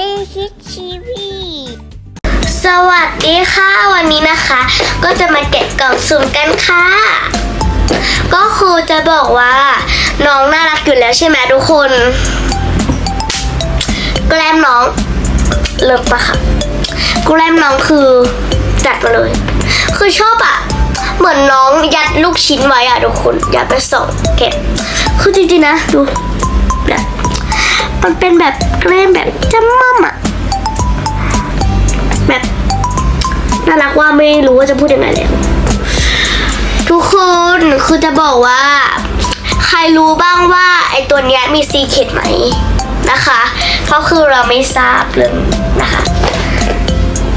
ลี่คิดชีวีสวัสดีค่ะ วันนี้นะคะ ก็จะมาแกะกล่องสุ่มกันค่ะ ก็คือจะบอกว่า น้องน่ารักอยู่แล้วใช่ไหมทุกคน แกล้มน้อง เลิกปะค่ะแกล้มน้องคือจัดมาเลย คือชอบอะเหมือนน้องยัดลูกชิ้นไว้อะทุกคนยัดไปสองเก็บคือจริงๆนะ ดูแบบ มันเป็นแบบแกล้มแบบจำมั่มอะแบบน่ารักว่าไม่รู้ว่าจะพูดยังไงแล้วทุกคนคือจะบอกว่า ใครรู้บ้างว่าไอตัวเนี้ยมีซีเคดไหมนะคะ เพราะคือเราไม่ทราบเลยนะคะ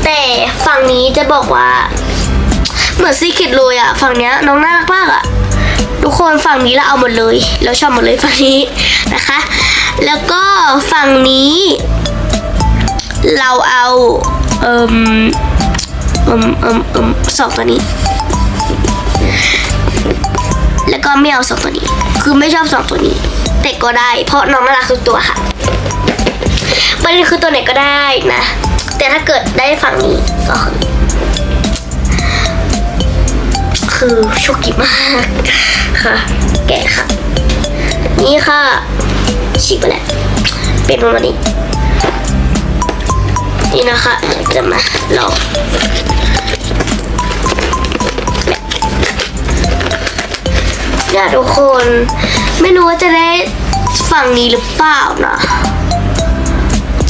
แต่ฝั่งนี้จะบอกว่า เหมือนซีเคดเลยอะฝั่งเนี้ยน้องน่ารักมากอะทุกคนฝั่งนี้เราเอาหมดเลย เราชอบหมดเลยฝั่งนี้นะคะ แล้วก็ฝั่งนี้ เราเอาเอิมเอิมเอิมเอิมสองตัวนี้ แล้วก็ไม่เอาสองตัวนี้ คือไม่ชอบสองตัวนี้ แต่ก็ได้ เพราะน้องน่ารักทุกตัวค่ะประเด็นคือตัวไหนก็ได้นะ แต่ถ้าเกิดได้ฝั่งนี้ก็คือคือโชคดีมากค่ะ แกะค่ะ นี่ค่ะ ฉีกไปแล้วเป็นประมาณนี้นี่นะคะจะมาลองเนี่ยทุกคน ไม่รู้ว่าจะได้ฝั่งนี้หรือเปล่านะ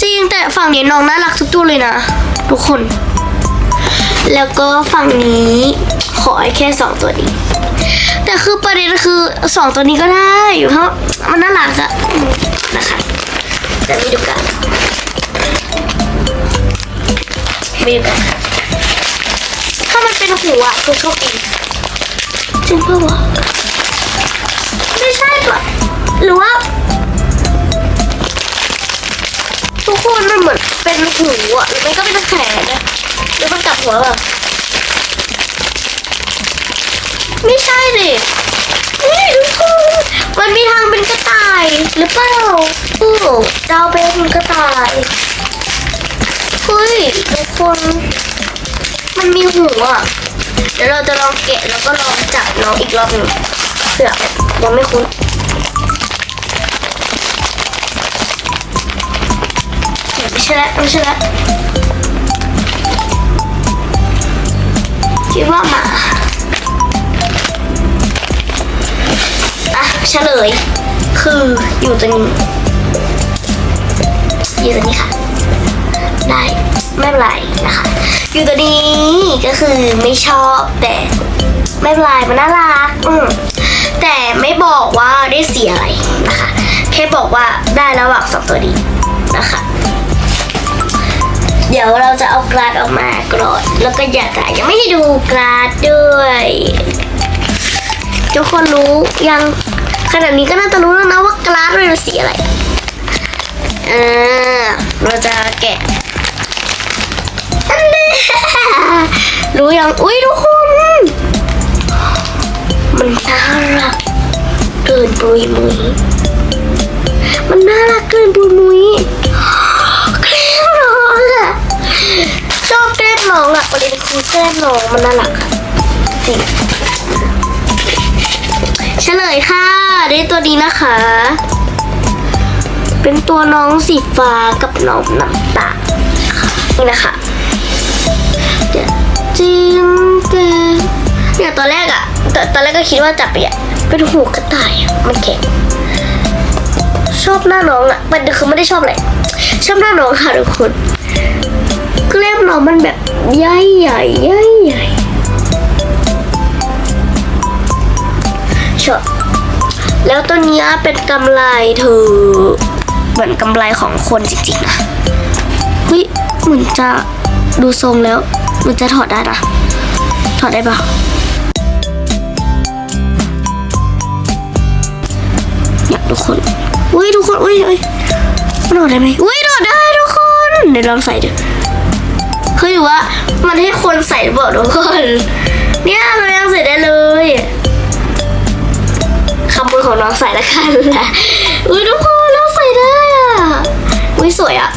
จริงแต่ฝั่งนี้น้องน่ารักทุกตัวเลยนะ ทุกคน แล้วก็ฝั่งนี้ขอแค่สองตัวนี้ แต่คือประเด็นคือสองตัวนี้ก็ได้เพราะมันน่ารักอะนะคะจะมีดูกันมีแบบถ้ามันเป็นหัวคือโชคดีจริงปล่าวะไม่ใช่ปะหรือว่าทุกคนมันเหมือนเป็นหูอะหรือไม่ก็เป็นแขนนะหรือมันกลับหัวแบบ ไม่ใช่ดินี่ทุกคนมันมีทางเป็นกระต่ายหรือเปล่าโอ้เจ้าเป็นกระต่ายเฮ้ยทุกคนมันมีหูอะเดี๋ยวเราจะลองแกะแล้วก็ลองจับน้องอีกรอบหนึ่งเผื่อยังไม่คุ้นไม่ใช่แล้วไม่ใช่แล้วคิดว่าหมา ย คืออยู่ตรงนี้อยู่ตรงนี้ค่ะ ได้ไม่เป็นไรนะคะ อยู่ตัวนี้ก็คือไม่ชอบแต่ไม่เป็นไรมันน่ารักอืมแต่ไม่บอกว่าได้เสียอะไรนะคะ แค่บอกว่าได้ระหว่างสองตัวนี้นะคะ เดี๋ยวเราจะเอากราดออกมากรอดแล้วก็อยากจะยังไม่ให้ดูกราดด้วย ทุกคนรู้ยัง ขนาดนี้ก็น่าจะรู้แล้วนะว่ากราดเป็นสีอะไรเออเราจะแกะรู้ยัง อุ้ยทุกคน มันน่ารักเกินปุยมุยมันน่ารักเกินปุยมุยแกล้มน้องอะชอบแกล้มน้องอะประเด็นคือแกล้มน้องมันน่ารักจริง ฉลยค่ะ ได้ตัวนี้นะคะ เป็นตัวน้องสีฟ้ากับน้องน้ำตาลนี่นะคะเดี๋ยวจริงจริงเนี่ยตอนแรกอะตอนตอนแรกก็คิดว่าจับไปอะเป็นหูกระต่ายมันแข็งชอบหน้าน้องอะมันคือไม่ได้ชอบอะไรชอบหน้าน้องค่ะทุกคนแกล้มน้องมันแบบใหญ่ใหญ่ใหญ่ใหญ่ แล้วตัวนี้เป็นกำไรเธอ เหมือนกำไรของคนจริงๆนะเฮ้ยเหมือนจะดูทรงแล้วเหมันจะถอดได้นะถอดได้ปะอยากทุกคนอุ้ยทุกคนอุ้ยอุ้ยมันถอดได้ไหมอุ้ยถอดได้ทุกคนเดี๋ยวลองใส่ดูเฮ้ยหรือว่ามันให้คนใส่หรือเปล่าทุกคน เนี่ยมันยังใส่ได้เลย ของน้องใส่ละกันละอุ้ยทุกคนน้องใส่ได้อะอุ้ยสวยอะ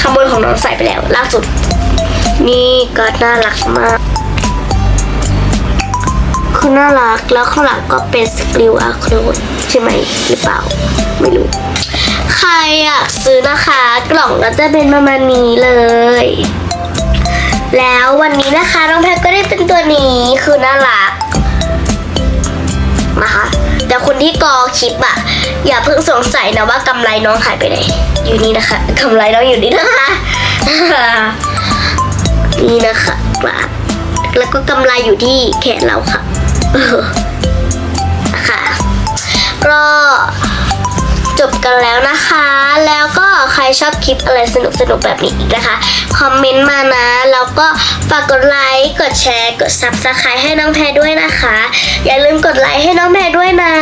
ขโมยของน้องใส่ไปแล้วล่าสุด นี่ก็น่ารักมากคือน่ารักแล้วข้างหลังก็เป็นสกริวอาโครนใช่ไหมหรือเปล่า ไม่รู้ ใครอยากซื้อนะคะ กล่องก็จะเป็นประมาณนี้เลย แล้ววันนี้นะคะน้องแพทก็ได้เป็นตัวนี้คือน่ารัก คนที่กอคลิปอะอย่าเพิ่งสงสัยนะว่ากำไรน้องหายไปไหน อยู่นี่นะคะกำไรน้องอยู่นี่นะคะ นี่นะคะแล้วก็กำไรอยู่ที่แขนเราค่ะ รชอบคลิปอะไรสนุกสนุกๆแบบนี้อีกนะคะ คอมเมนต์มานะ แล้วก็ฝากกดไลค์ กดแชร์ กด subscribe ให้น้องแพรด้วยนะคะ อย่าลืมกดไลค์ให้น้องแพรด้วยนะ